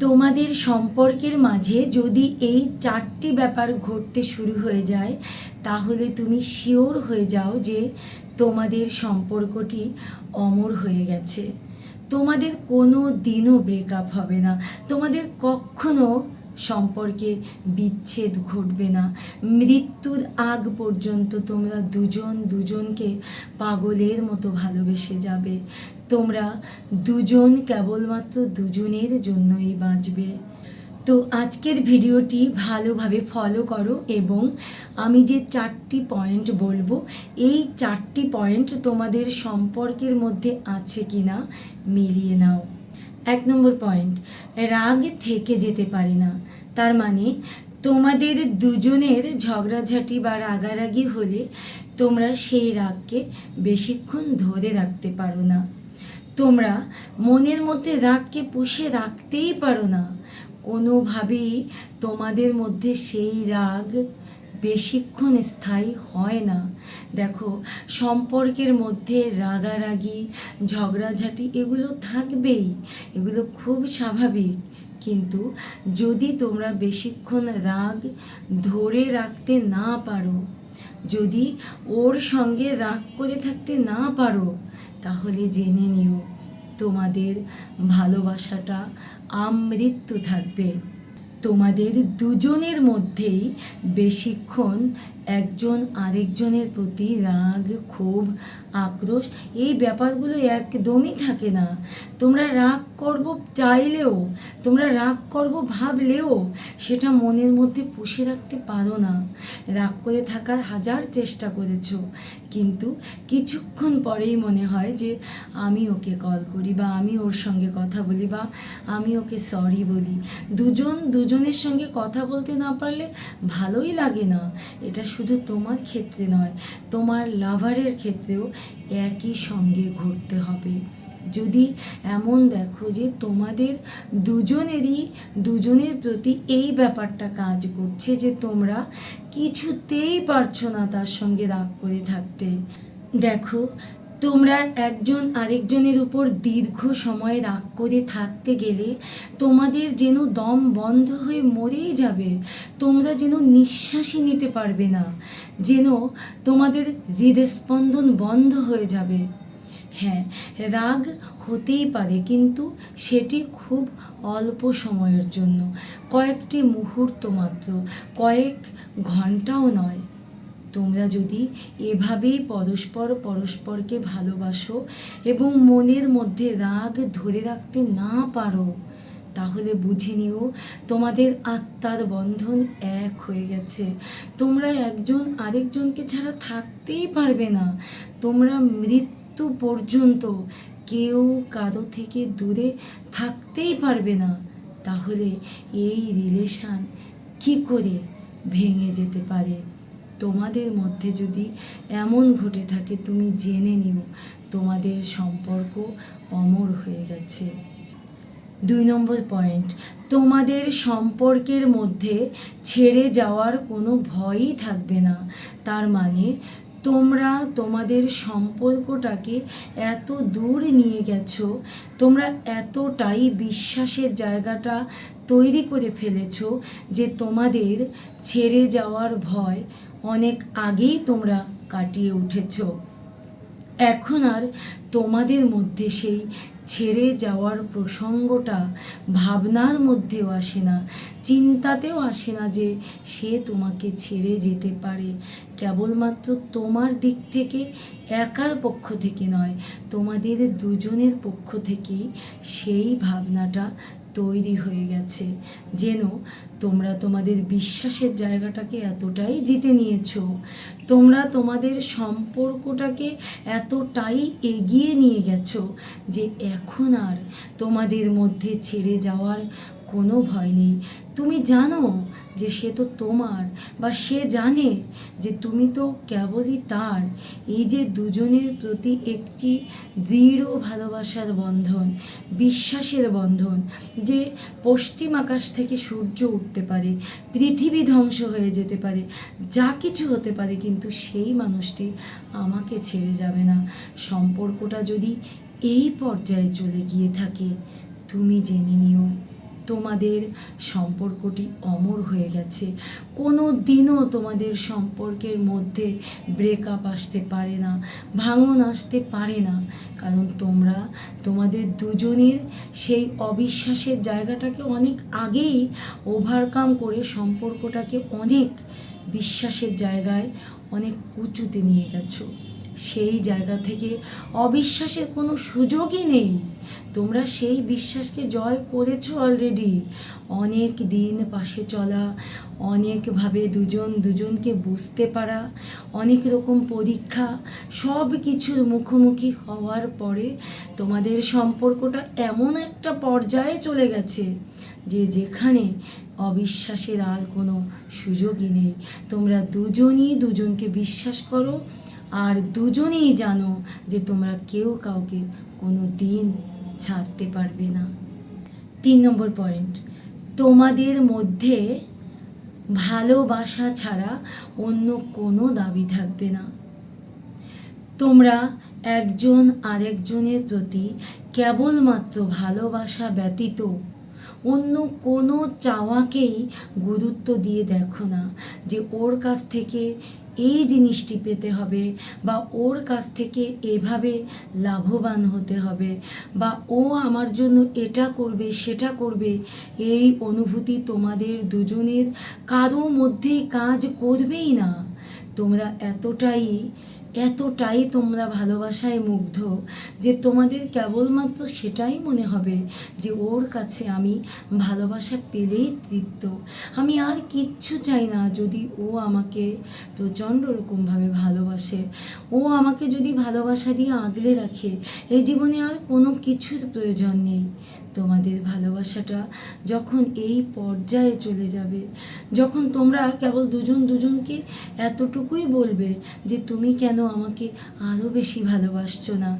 তোমাদের সম্পর্কের মাঝে যদি এই চারটি ব্যাপার ঘটতে শুরু হয়ে যায়, তাহলে তুমি শিওর হয়ে যাও যে তোমাদের সম্পর্কটি অমর হয়ে গেছে। তোমাদের কোনো দিনও ব্রেকআপ হবে না। তোমাদের কখনো সম্পর্কে বিচ্ছেদ ঘটবে না। মৃত্যুর আগ পর্যন্ত তোমরা দুজন দুজনকে পাগলের মতো ভালোবেসে যাবে। তোমরা দুজন কেবলমাত্র দুজনের জন্যই বাঁচবে। তো আজকের ভিডিওটি ভালোভাবে ফলো করো এবং আমি যে চারটি পয়েন্ট বলব, এই চারটি পয়েন্ট তোমাদের সম্পর্কের মধ্যে আছে কি না মিলিয়ে নাও। এক নম্বর পয়েন্ট রাগ থেকে যেতে পারে না। তার মানে তোমাদের দুজনের ঝগড়াঝাটি বা রাগারাগি হলে তোমরা সেই রাগকে বেশিক্ষণ ধরে রাখতে পারো না। তোমরা মনের মধ্যে রাগকে পুষে রাখতেই পারো না। কোনোভাবেই তোমাদের মধ্যে সেই রাগ বেশিক্ষণ স্থায়ী হয় না। দেখো, সম্পর্কের মধ্যে রাগারাগি, ঝগড়াঝাটি এগুলো থাকবেই, এগুলো খুব স্বাভাবিক। কিন্তু যদি তোমরা বেশিক্ষণ রাগ ধরে রাখতে না পারো, যদি ওর সঙ্গে রাগ করে থাকতে না পারো, তাহলে জেনে নিও, তোমাদের ভালোবাসাটা আমৃত্যু থাকবে। তোমাদের দুজনের মধ্যেই বেশিক্ষণ একজন আরেকজনের প্রতি রাগ, ক্ষোভ, আক্রোশ, এই ব্যাপারগুলো একদমই থাকে না। তোমরা রাগ করব চাইলেও, তোমরা রাগ করব ভাবলেও সেটা মনের মধ্যে পুষে রাখতে পারো না। রাগ করে থাকার হাজার চেষ্টা করেছ, কিন্তু কিছুক্ষণ পরেই মনে হয় যে আমি ওকে কল করি বা আমি ওর সঙ্গে কথা বলি বা আমি ওকে সরি বলি। দুজন দুজনের সঙ্গে কথা বলতে না পারলে ভালোই লাগে না। এটা শুধু তোমার ক্ষেত্রে নয়, তোমার লাভারের ক্ষেত্রেও একই সঙ্গে ঘটতে হবে। যদি এমন দেখো যে তোমাদের দুজনেরই, দুজনের প্রতি এই ব্যাপারটা কাজ করছে যে তোমরা কিছুতেই পারছ না তার সঙ্গে রাগ করে থাকতে। দেখো তোমরা একজন আরেকজনের উপর দীর্ঘ সময় রাগ করে থাকতে গেলে তোমাদের যেন দম বন্ধ হয়ে মরেই যাবে। তোমরা যেন নিঃশ্বাসই নিতে পারবে না, যেন তোমাদের হৃদস্পন্দন বন্ধ হয়ে যাবে। হ্যাঁ রাগ হতেই পারে, কিন্তু সেটি খুব অল্প সময়ের জন্য, কয়েকটি মুহূর্ত মাত্র, কয়েক ঘন্টাও নয়। তোমরা যদি এভাবেই পরস্পর পরস্পরকে ভালোবাসো এবং মনের মধ্যে রাগ ধরে রাখতে না পারো, তাহলে বুঝে নিও তোমাদের আত্মার বন্ধন এক হয়ে গেছে। তোমরা একজন আরেকজনকে ছাড়া থাকতেই পারবে না। তোমরা মৃত্যু পর্যন্ত কেউ কারও থেকে দূরে থাকতেই পারবে না। তাহলে এই রিলেশান কি করে ভেঙে যেতে পারে? তোমাদের মধ্যে যদি এমন ঘটে থাকে, তুমি জেনে নিও, তোমাদের সম্পর্ক অমর হয়ে গেছে। দুই নম্বর পয়েন্ট, তোমাদের সম্পর্কের মধ্যে ছেড়ে যাওয়ার কোনো ভয়ই থাকবে না। তার মানে তোমরা তোমাদের সম্পর্কটাকে এত দূর নিয়ে গেছো, তোমরা এতটাই বিশ্বাসের জায়গাটা তৈরি করে ফেলেছো যে তোমাদের ছেড়ে যাওয়ার ভয় অনেক আগেই তোমরা কাটিয়ে উঠেছ। এখন আর তোমাদের মধ্যে সেই ছেড়ে যাওয়ার প্রসঙ্গটা ভাবনার মধ্যেও আসে না, চিন্তাতেও আসে না যে সে তোমাকে ছেড়ে যেতে পারে। কেবলমাত্র তোমার দিক থেকে, একার পক্ষ থেকে নয়, তোমাদের দুজনের পক্ষ থেকেই সেই ভাবনাটা তৈরি হয়ে গেছে। যেন তোমরা তোমাদের বিশ্বাসের জায়গাটাকে এতটাই জিতে নিয়েছো। তোমরা তোমাদের সম্পর্কটাকে এতটাই এগিয়ে নিয়ে গেছো যে এখন আর তোমাদের মধ্যে ছেড়ে যাওয়ার কোনো ভয় নেই। তুমি জানো যে সে তো তোমার বা সে জানে যে তুমি তো কেবলই তার। এই যে দুজনের প্রতি একটি দৃঢ় ভালোবাসার বন্ধন, বিশ্বাসের বন্ধন যে পশ্চিম আকাশ থেকে সূর্য উঠতে পারে, পৃথিবী ধ্বংস হয়ে যেতে পারে, যা কিছু হতে পারে কিন্তু সেই মানুষটি আমাকে ছেড়ে যাবে না। সম্পর্কটা যদি এই পর্যায়ে চলে গিয়ে থাকে, তুমি জেনে নিও। তোমাদের সম্পর্কটি অমর হয়ে গেছে। কোনো দিনও তোমাদের সম্পর্কের মধ্যে ব্রেকআপ আসতে পারে না, ভাঙন আসতে পারে না। কারণ তোমরা, তোমাদের দুজনের সেই অবিশ্বাসের জায়গাটাকে অনেক আগেই ওভারকাম করে সম্পর্কটাকে অনেক বিশ্বাসের জায়গায় অনেক উঁচুতে নিয়ে গেছো। সেই জায়গা থেকে অবিশ্বাসের কোনো সুযোগই নেই। তোমরা সেই বিশ্বাসকে জয় করেছ অলরেডি অনেক দিন পাশে চলা, অনেকভাবে দুজন দুজনকে বুঝতে পারা, অনেক রকম পরীক্ষা, সব কিছুর মুখোমুখি হওয়ার পরে তোমাদের সম্পর্কটা এমন একটা পর্যায়ে চলে গেছে যে যেখানে অবিশ্বাসের আর কোনো সুযোগই নেই। তোমরা দুজনই দুজনকে বিশ্বাস করো আর দুজনেই জানো যে তোমরা কেউ কাউকে কোনো দিন ছাড়তে পারবে না। তিন নম্বর পয়েন্ট, তোমাদের মধ্যে ভালোবাসা ছাড়া অন্য কোনো দাবি থাকবে না। তোমরা একজন আরেকজনের প্রতি কেবলমাত্র ভালোবাসা ব্যতীত অন্য কোনো চাওয়াকেই গুরুত্ব দিয়ে দেখো না যে ওর কাছ থেকে এই জিনিসটি পেতে হবে বা ওর কাছ থেকে এভাবে লাভবান হতে হবে বা ও আমার জন্য এটা করবে, সেটা করবে, এই অনুভূতি তোমাদের দুজনের কারও মধ্যে কাজ করবেই না। তোমরা এতটাই এতটাই তোমরা ভালোবাসায় মুগ্ধ যে তোমাদের কেবলমাত্র সেটাই মনে হবে যে ওর কাছে আমি ভালোবাসা পেলেই তৃপ্ত। আমি আর কিচ্ছু চাই না যদি ও আমাকে প্রচণ্ড রকমভাবে ভালোবাসে। ও আমাকে যদি ভালোবাসা দিয়ে আগলে রাখে এই জীবনে আর কোনো কিছুর প্রয়োজন নেই। তোমাদের ভালোবাসাটা যখন এই পর্যায়ে চলে যাবে, যখন তোমরা কেবল দুজন দুজনকে এতটুকুই বলবে যে তুমি কেন আমাকে আরও বেশি ভালোবাসছো না?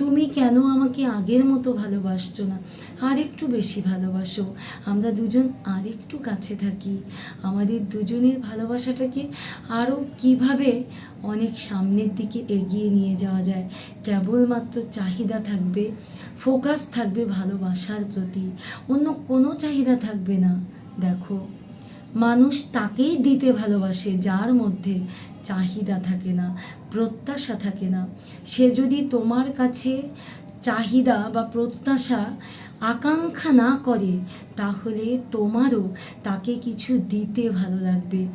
তুমি কেন আমাকে আগের মতো ভালোবাসছো না? আর একটু বেশি ভালোবাসো। আমরা দুজন আরেকটু কাছে থাকি। আমাদের দুজনের ভালোবাসাটাকে আরও কীভাবে অনেক সামনের দিকে এগিয়ে নিয়ে যাওয়া যায়? কেবলমাত্র চাহিদা থাকবে, ফোকাস থাকবে ভালোবাসার প্রতি। অন্য কোনো চাহিদা থাকবে না। দেখো, মানুষ তাকেই দিতে ভালোবাসে যার মধ্যে চাহিদা থাকে না, প্রত্যাশা থাকে না। সে যদি তোমার কাছে চাহিদা বা প্রত্যাশা, আকাঙ্ক্ষা না করে, তাহলে তোমারও তাকে কিছু দিতে ভালো লাগবে।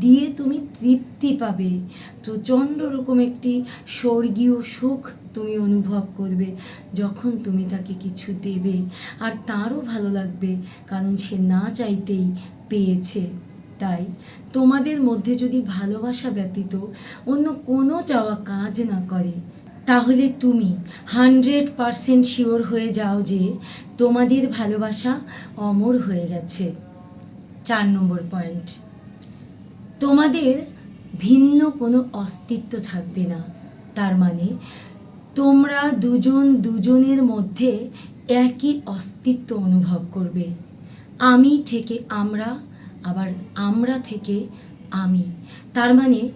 দিয়ে তুমি তৃপ্তি পাবে। প্রচণ্ড রকম একটি স্বর্গীয় সুখ তুমি অনুভব করবে যখন তুমি তাকে কিছু দেবে। আর তারও ভালো লাগবে, কারণ সে না চাইতেই পেয়েছে। তাই তোমাদের মধ্যে যদি ভালোবাসা ব্যতীত অন্য কোনো চাওয়া কাজ না করে, তাহলে তুমি হান্ড্রেড পারসেন্ট শিওর হয়ে যাও যে তোমাদের ভালোবাসা অমর হয়ে গেছে। চার নম্বর পয়েন্ট তোমাদের ভিন্ন কোনো অস্তিত্ব থাকবে না। তার মানে তোমরা দুজন দুজনের মধ্যে একই অস্তিত্ব অনুভব করবে। আমি থেকে আমরা আবার আমরা থেকে আমি। তার মানে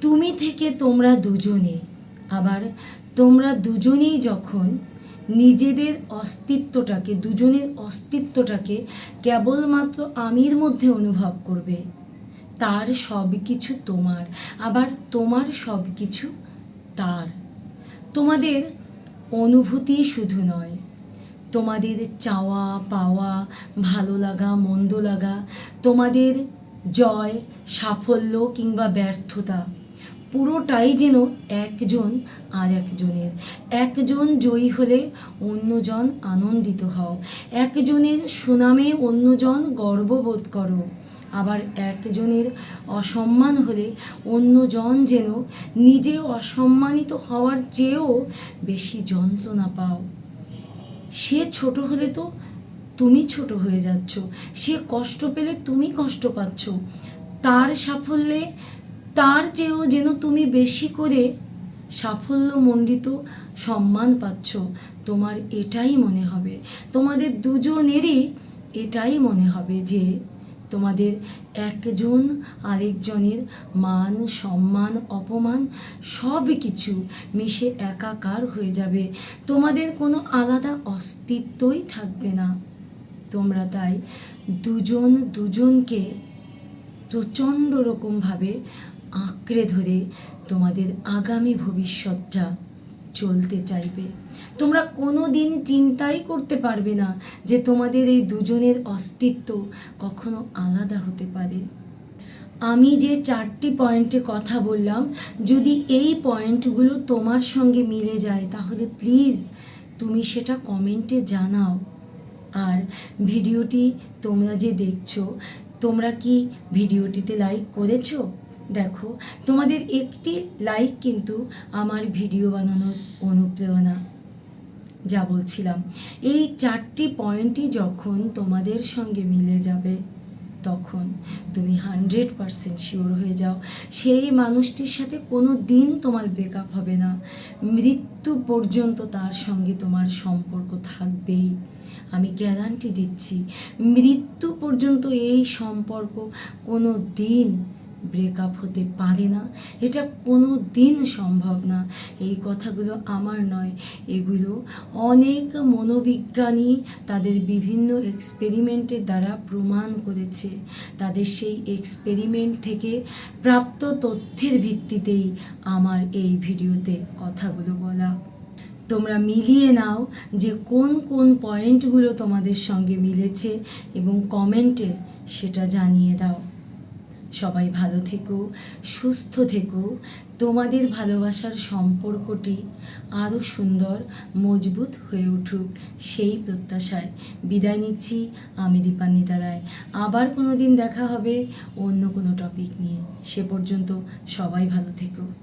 তুমি থেকে তোমরা দুজনে। আবার তোমরা দুজনেই যখন নিজেদের অস্তিত্বটাকে, দুজনের অস্তিত্বটাকে কেবলমাত্র আমির মধ্যে অনুভব করবে, তার সব কিছু তোমার। আবার তোমার সব কিছু তার। তোমাদের অনুভূতি শুধু নয় তোমাদের চাওয়া, পাওয়া, ভালো লাগা, মন্দ লাগা, তোমাদের জয়, সাফল্য কিংবা ব্যর্থতা, পুরোটাই যেন একজন আর একজনের। একজন জয়ী হলে অন্যজন আনন্দিত হও। একজনের সুনামে অন্যজন গর্ববোধ করো। আবার একজনের অসম্মান হলে অন্যজন যেন নিজে অসম্মানিত হওয়ার চেয়েও বেশি যন্ত্রণা পাও। সে ছোট হলে তো তুমি ছোট হয়ে যাচ্ছ। সে কষ্ট পেলে তুমি কষ্ট পাচ্ছ। তার সাফল্যে, তার চেয়েও যেন তুমি বেশি করে সাফল্যমণ্ডিত সম্মান পাচ্ছ। তোমার এটাই মনে হবে। তোমাদের দুজনেরই এটাই মনে হবে যে তোমাদের একজন আরেকজনের মান, সম্মান, অপমান সব কিছু মিশে একাকার হয়ে যাবে। তোমাদের কোনো আলাদা অস্তিত্বই থাকবে না। তোমরা তাই দুজন দুজনকে প্রচণ্ড রকমভাবে আঁকড়ে ধরে তোমাদের আগামী ভবিষ্যৎটা চলতে চাইবে। তোমরা কোনো দিন চিন্তাই করতে পারবে না যে তোমাদের এই দুজনের অস্তিত্ব কখনো আলাদা হতে পারে। আমি যে চারটি পয়েন্টে কথা বললাম, যদি এই পয়েন্টগুলো তোমার সঙ্গে মিলে যায়, তাহলে প্লিজ তুমি সেটা কমেন্টে জানাও। আর ভিডিওটি তোমরা যে দেখছ, তোমরা কি ভিডিওটিতে লাইক করেছ? দেখো, তোমাদের একটি লাইক কিন্তু আমার ভিডিও বানানোর অনুপ্রেরণা, যা বলছিলাম। এই চারটি পয়েন্টই যখন তোমাদের সঙ্গে মিলে যাবে, তখন তুমি হান্ড্রেড পারসেন্ট শিওর হয়ে যাও। সেই মানুষটির সাথে কোনো দিন তোমার ব্রেকআপ হবে না। মৃত্যু পর্যন্ত তার সঙ্গে তোমার সম্পর্ক থাকবেই। আমি গ্যারান্টি দিচ্ছি, মৃত্যু পর্যন্ত এই সম্পর্ক কোনো দিন ব্রেকআপ হতে পারে না। এটা কোনো দিন সম্ভব না। এই কথাগুলো আমার নয়। এগুলো অনেক মনোবিজ্ঞানী তাদের বিভিন্ন এক্সপেরিমেন্টের দ্বারা প্রমাণ করেছে। তাদের সেই এক্সপেরিমেন্ট থেকে প্রাপ্ত তথ্যের ভিত্তিতেই আমার এই ভিডিওতে কথাগুলো বলা। তোমরা মিলিয়ে নাও যে কোন কোন পয়েন্টগুলো তোমাদের সঙ্গে মিলেছে এবং কমেন্টে সেটা জানিয়ে দাও। সবাই ভালো থেকো, সুস্থ থেকো। তোমাদের ভালোবাসার সম্পর্কটি আরও সুন্দর, মজবুত হয়ে উঠুক সেই প্রত্যাশায়। বিদায় নিচ্ছি আমি দীপান্বিতা রায়। আবার কোনো দিন দেখা হবে অন্য কোনো টপিক নিয়ে। সে পর্যন্ত সবাই ভালো থেকো।